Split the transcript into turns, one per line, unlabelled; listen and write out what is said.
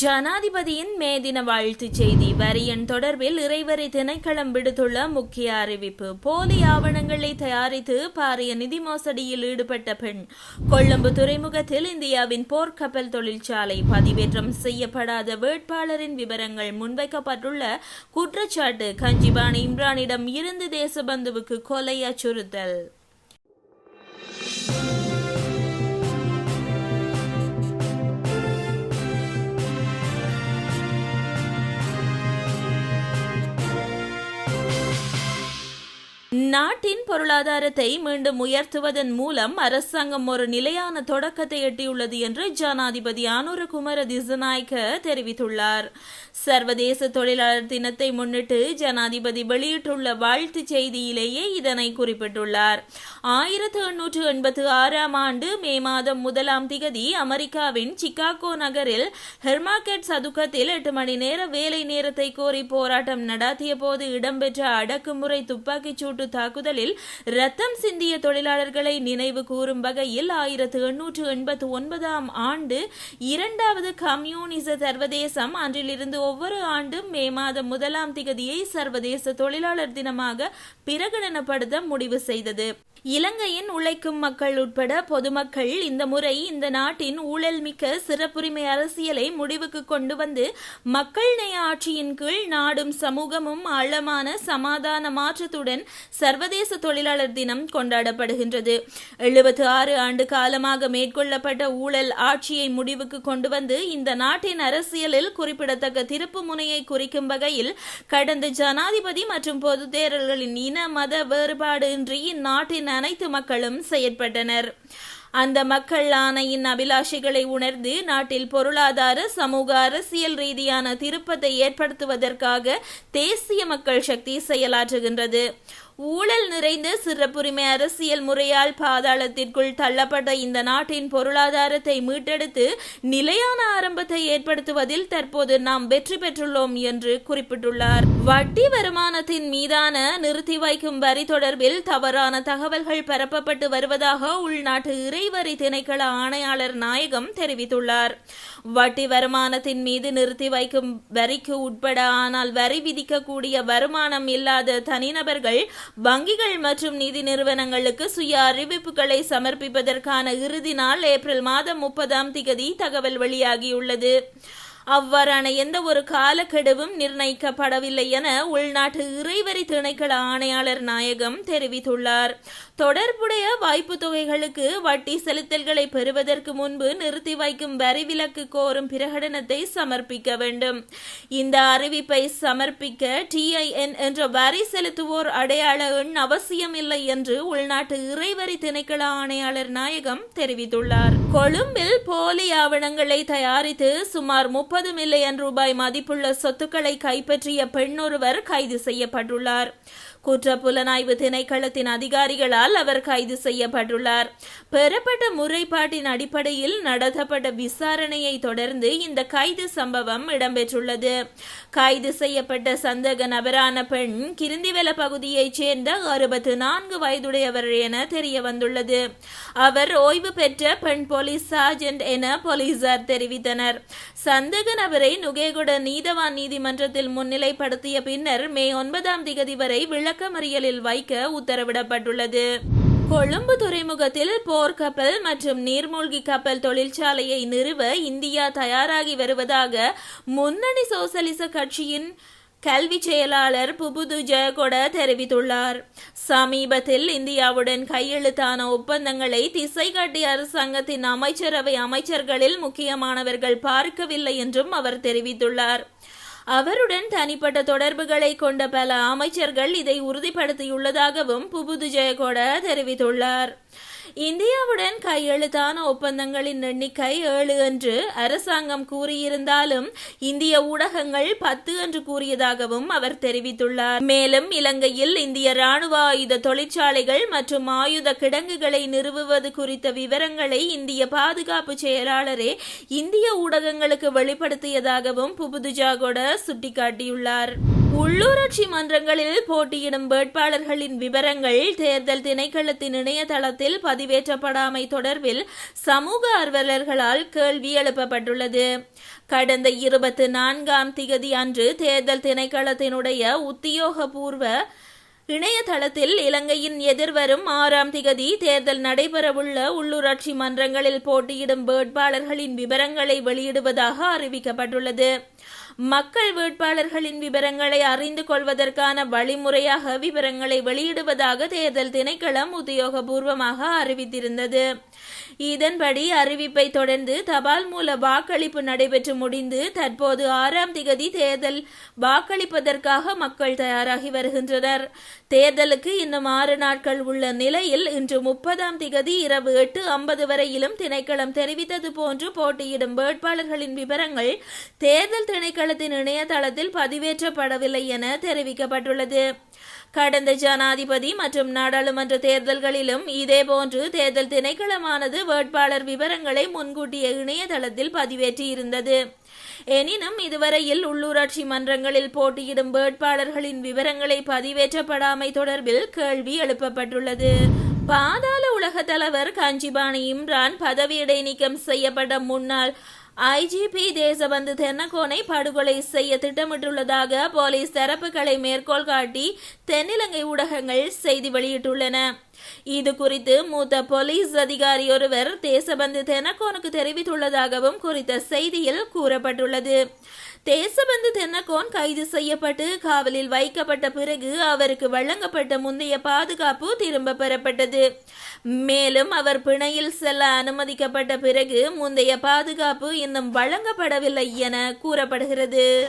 ஜனாதிபதியின் மே தின வாழ்த்துச் செய்தி. வரியன் தொடர்பில் இறைவரை திணைக்களம் விடுத்துள்ள முக்கிய அறிவிப்பு. போலி ஆவணங்களை தயாரித்து பாரிய நிதி மோசடியில் ஈடுபட்ட பெண். கொழும்பு துறைமுகத்தில் இந்தியாவின் போர்க்கப்பல் தொழிற்சாலை பதிவேற்றம் செய்யப்படாத வேட்பாளரின் விவரங்கள் முன்வைக்கப்பட்டுள்ள குற்றச்சாட்டு. கஞ்சிபாணி இம்ரானிடம் இருந்து தேசபந்துவுக்கு கொலை அச்சுறுத்தல். பொருளாதாரத்தை மீண்டும் உயர்த்துவதன் மூலம் அரசாங்கம் ஒரு நிலையான தொடக்கத்தை எட்டியுள்ளது என்று ஜனாதிபதி அனுரகுமார திசநாயக்க தெரிவித்துள்ளார். சர்வதேச தொழிலாளர் தினத்தை முன்னிட்டு ஜனாதிபதி வெளியிட்டுள்ள வாழ்த்துச் செய்தியிலேயே இதனை குறிப்பிட்டுள்ளார். ஆயிரத்து எண்ணூற்று எண்பத்து ஆறாம் ஆண்டு மே மாதம் முதலாம் திகதி அமெரிக்காவின் சிகாகோ நகரில் ஹெர்மாகெட் சதுக்கத்தில் எட்டு மணி நேர வேலை நேரத்தை கோரி போராட்டம் நடாத்திய போது இடம்பெற்ற அடக்குமுறை துப்பாக்கிச் சூட்டு தாக்குதலில் ரத்தம் சிந்திய தொழிலாளர்களை நினைவு கூறும் வகையில் ஆயிரத்து எண்ணூற்று எண்பத்து ஒன்பதாம் ஆண்டு இரண்டாவது கம்யூனிச சர்வதேசம் அன்றிலிருந்து ஒவ்வொரு ஆண்டும் மே மாதம் முதலாம் திகதியை சர்வதேச தொழிலாளர் தினமாக பிரகடனப்படுத்த முடிவு செய்தது. இலங்கையின் உழைக்கும் மக்கள் உட்பட பொதுமக்கள் இந்த முறை இந்த நாட்டின் ஊழல் மிக்க சிறப்புரிமை அரசியலை முடிவுக்கு கொண்டு வந்து மக்கள் நேய ஆட்சியின் கீழ் நாடும் சமூகமும் ஆழமான சமாதான மாற்றத்துடன் சர்வதேச தொழிலாளர் தினம் கொண்டாடப்படுகின்றது. எழுபத்தி ஆறு ஆண்டு காலமாக மேற்கொள்ளப்பட்ட ஊழல் ஆட்சியை முடிவுக்கு கொண்டு வந்து இந்த நாட்டின் அரசியலில் குறிப்பிடத்தக்க திருப்பு முனையை குறிக்கும் வகையில் கடந்த ஜனாதிபதி மற்றும் பொது தேர்தல்களின் இன மத வேறுபாடு இன்றி இந்நாட்டின் அனைத்து மக்களும் செயற்பட்டனர். அந்த மக்கள் ஆணையின் அபிலாஷைகளை உணர்ந்து நாட்டில் பொருளாதார சமூக அரசியல் ரீதியான திருப்பத்தை ஏற்படுத்துவதற்காக தேசிய மக்கள் சக்தி செயலாற்றுகின்றது. ஊழல் நிறைந்த சிறப்புரிமை அரசியல் முறையால் பாதாளத்திற்குள் தள்ளப்பட்ட இந்த நாட்டின் பொருளாதாரத்தை மீட்டெடுத்து நிலையான ஆரம்பத்தை ஏற்படுத்துவதில் தற்போது நாம் வெற்றி பெற்றுள்ளோம் என்று குறிப்பிட்டுள்ளார். வட்டி வருமானத்தின் மீதான நிறுத்தி வைக்கும் வரி தொடர்பில் தவறான தகவல்கள் பரப்பப்பட்டு வருவதாக உள்நாட்டு வரி திணைக்கள ஆணையாளர் நாயகம் தெரிவித்துள்ளார். வட்டி வருமானத்தின் மீது நிறுத்தி வைக்கும் வரிக்கு உட்பட ஆனால் வரி விதிக்கக்கூடிய வருமானம் இல்லாத தனிநபர்கள் வங்கிகள் மற்றும் நிதி நிறுவனங்களுக்கு சுய அறிவிப்புகளை சமர்ப்பிப்பதற்கான இறுதி நாள் ஏப்ரல் மாதம் முப்பதாம் திகதி தகவல் வெளியாகியுள்ளது. அவ்வாறான எந்த ஒரு காலக்கெடுவும் நிர்ணயிக்கப்படவில்லை என உள்நாட்டு இறைவரி திணைக்கள ஆணையாளர் நாயகம் தெரிவித்துள்ளார். தொடர்புடைய வாய்ப்பு தொகைகளுக்கு வட்டி செலுத்தல்களை பெறுவதற்கு முன்பு நிறுத்தி வைக்கும் வரி விலக்கு கோரும் பிரகடனத்தை சமர்ப்பிக்க வேண்டும். இந்த அறிவிப்பை சமர்ப்பிக்க டிஐஎன் என்ற வரி செலுத்துவோர் அடையாள எண் அவசியமில்லை என்று உள்நாட்டு இறைவரி திணைக்கள ஆணையாளர் நாயகம் தெரிவித்துள்ளார். கொழும்பில் போலி ஆவணங்களை தயாரித்து சுமார் முப்பது மில்லியன் ரூபாய் மதிப்புள்ள சொத்துக்களை கைப்பற்றிய பெண்ணொருவர் கைது செய்யப்பட்டுள்ளார். குற்ற புலனாய்வு திணைக்களத்தின் அதிகாரிகளால் அவர் கைது செய்யப்பட்டுள்ளார். பெறப்பட்ட முறைப்பாட்டின் அடிப்படையில் நடத்தப்பட்ட விசாரணையை தொடர்ந்து இந்த கைது சம்பவம் இடம்பெற்றுள்ளது. கைது செய்யப்பட்ட சந்தேக நபரான பெண் கிருந்திவெல பகுதியைச் சேர்ந்த அறுபத்து நான்கு வயதுடையவர் என தெரிய வந்துள்ளது அவர் ஓய்வு பெற்ற பெண் போலீஸ் சார்ஜென்ட் என போலீசார் தெரிவித்தனர். சந்தேக நபரை நுகேகுட நீதவான் நீதிமன்றத்தில் முன்னிலைப்படுத்திய பின்னர் மே ஒன்பதாம் திகதி வரை விளக்கமறியலில் வைக்க உத்தரவிடப்பட்டுள்ளது. கொழும்பு துறைமுகத்தில் போர்க்கப்பல் மற்றும் நீர்மூழ்கி கப்பல் தொழிற்சாலையை நிறுவ இந்தியா தயாராகி வருவதாக முன்னணி சோசலிச கட்சியின் கல்வி செயலாளர் புபுது ஜெயகொட தெரிவித்துள்ளார். சமீபத்தில் இந்தியாவுடன் கையெழுத்தான ஒப்பந்தங்களை திசை காட்டிய அரசாங்கத்தின் அமைச்சரவை அமைச்சர்களில் முக்கியமானவர்கள் பார்க்கவில்லை என்றும் அவர் தெரிவித்துள்ளார். அவருடன் தனிப்பட்ட தொடர்புகளை கொண்ட பல அமைச்சர்கள் இதை உறுதிப்படுத்தியுள்ளதாகவும் புபுது ஜெயகொட தெரிவித்துள்ளார். இந்தியாவுடன் கையெழுத்தான ஒப்பந்தங்களின் எண்ணிக்கை ஏழு என்று அரசாங்கம் கூறியிருந்தாலும் இந்திய ஊடகங்கள் பத்து என்று கூறியதாகவும் அவர் தெரிவித்துள்ளார். மேலும் இலங்கையில் இந்திய ராணுவ ஆயுத தொழிற்சாலைகள் மற்றும் ஆயுத கிடங்குகளை நிறுவுவது குறித்த விவரங்களை இந்திய பாதுகாப்பு செயலாளரே இந்திய ஊடகங்களுக்கு வெளிப்படுத்தியதாகவும் புபுதுஜாகொட சுட்டிக்காட்டியுள்ளார். உள்ளூராட்சி மன்றங்களில் போட்டியிடும் வேட்பாளர்களின் விவரங்கள் தேர்தல் திணைக்களத்தின் இணையதளத்தில் பதிவேற்றப்படாமை தொடர்பில் சமூக ஆர்வலர்களால் கேள்வி எழுப்பப்பட்டுள்ளது. கடந்த இருபத்தி நான்காம் திகதி அன்று தேர்தல் திணைக்களத்தினுடைய உத்தியோகபூர்வ இணையதளத்தில் இலங்கையின் எதிர்வரும் ஆறாம் திகதி தேர்தல் நடைபெறவுள்ள உள்ளூராட்சி மன்றங்களில் போட்டியிடும் வேட்பாளர்களின் விவரங்களை வெளியிடுவதாக அறிவிக்கப்பட்டுள்ளது. மக்கள் வேட்பாளர்களின் விவரங்களை அறிந்து கொள்வதற்கான வழிமுறையாக விவரங்களை வெளியிடுவதாக தேர்தல் திணைக்களம் உத்தியோகபூர்வமாக அறிவித்திருந்தது. இதன்படி அறிவிப்பை தொடர்ந்து தபால் மூல வாக்களிப்பு நடைபெற்று முடிந்து தற்போது ஆறாம் திகதி தேர்தல் வாக்களிப்பதற்காக மக்கள் தயாராகி வருகின்றனர். தேர்தலுக்கு இன்னும் ஆறு நாட்கள் உள்ள நிலையில் இன்று முப்பதாம் திகதி இரவு எட்டு ஐம்பது வரையிலும் திணைக்களம் தெரிவித்தது போன்று போட்டியிடும் வேட்பாளர்களின் விவரங்கள் தேர்தல் திணைக்களத்தின் இணையதளத்தில் பதிவேற்றப்படவில்லை என தெரிவிக்கப்பட்டுள்ளது. கடந்த ஜனாதிபதி மற்றும் நாடாளுமன்ற தேர்தல்களிலும் இதேபோன்று தேர்தல் திணைக்களமானது வேட்பாளர் விவரங்களை முன்கூட்டிய இணையதளத்தில் பதிவேற்றியிருந்தது. எனினும் இதுவரையில் உள்ளூராட்சி மன்றங்களில் போட்டியிடும் வேட்பாளர்களின் விவரங்களை பதிவேற்றப்படாமை தொடர்பில் கேள்வி எழுப்பப்பட்டுள்ளது. பாதாள உலக தலைவர் காஞ்சிபாணி இம்ரான் பதவி இடைநீக்கம் செய்யப்பட்ட முன்னாள் ஐஜிபி தேசபந்து தென்னகோனை படுகொலை செய்ய திட்டமிட்டுள்ளதாக போலீஸ் தரப்புகளை மேற்கோள் காட்டி தென்னிலங்கை ஊடகங்கள் செய்தி வெளியிட்டுள்ளன. இது குறித்து மூத்த போலீஸ் அதிகாரி ஒருவர் தேசபந்து தென்னகோனுக்கு தெரிவித்துள்ளதாகவும் குறித்த செய்தியில் கூறப்பட்டுள்ளது. தேசபந்து தென்னகோன் கைது செய்யப்பட்டு காவலில் வைக்கப்பட்ட பிறகு அவருக்கு வழங்கப்பட்ட முந்தைய பாதுகாப்பு திரும்ப பெறப்பட்டது. மேலும் அவர் பிணையில் செல்ல அனுமதிக்கப்பட்ட பிறகு முந்தைய பாதுகாப்பு இன்னும் வழங்கப்படவில்லை என கூறப்படுகிறது.